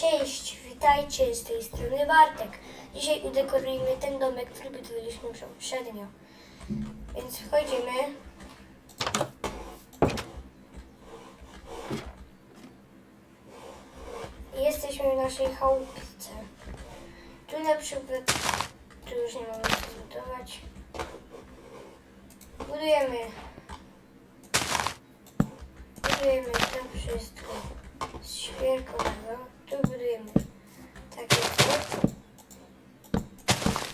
Cześć, witajcie z tej strony Bartek. Dzisiaj udekorujemy ten domek, który budowaliśmy poprzednio. Więc wchodzimy. Jesteśmy w naszej chałupce. Tu na przykład, tu już nie mamy co zbudować. Budujemy. Budujemy to wszystko z świerkowego. Budujemy takie coś.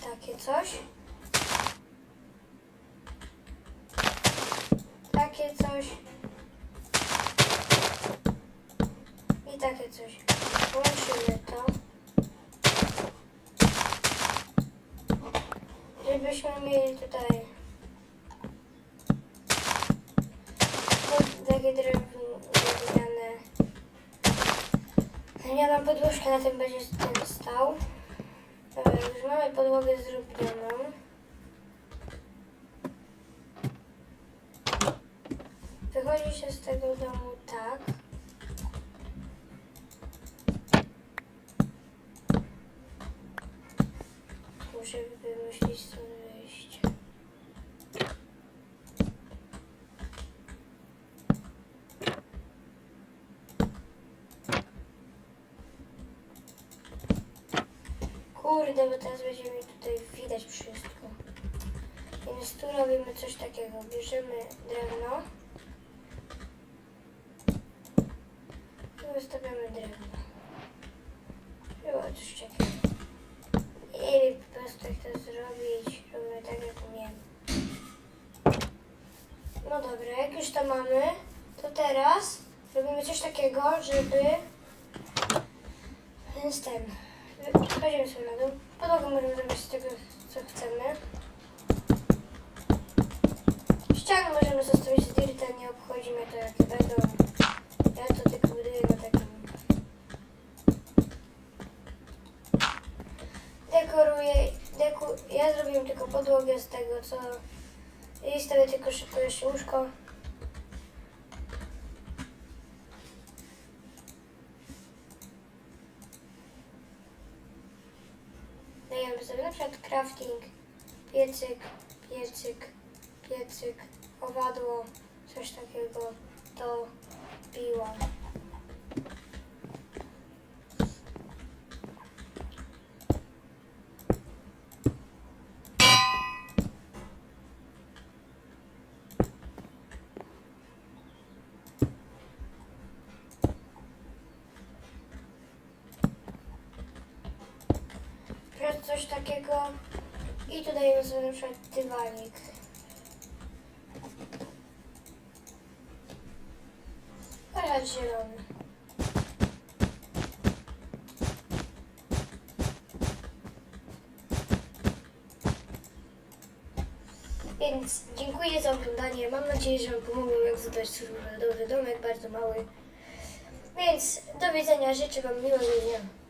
Takie coś. Takie coś. I takie coś. Łączymy to. Żebyśmy mieli tutaj Drewniana podłożka na tym będzie ten stał. Już mamy podłogę zrobioną. Wychodzi się z tego domu tak. Muszę wymyślić stąd Kurde, bo teraz będzie mi tutaj widać wszystko. Więc tu robimy coś takiego. Bierzemy drewno. I wystawiamy drewno. Było coś takiego. I po prostu jak to zrobić, robimy tak jak umiemy. No dobra, jak już to mamy, to teraz robimy coś takiego, żeby więc ten. Wchodzimy sobie na dół. Podłogę możemy zrobić z tego, co chcemy. Ściany możemy zostawić z dirta, nie obchodzi mnie to jakie będą. Ja to tylko buduję na takim. Dekoruję, deku, ja zrobiłem tylko podłogę z tego, co... I stawię tylko szybko jeszcze łóżko. Dajemy sobie na przykład crafting, piecyk, piecyk, piecyk, owadło, coś takiego, to piła. Teraz coś takiego i tu dajemy na przykład dywanik. Teraz zielony. Więc dziękuję za oglądanie. Mam nadzieję, że Wam pomogłem jak zadać survival domek, bardzo mały. Więc do widzenia, życzę Wam miłego dnia.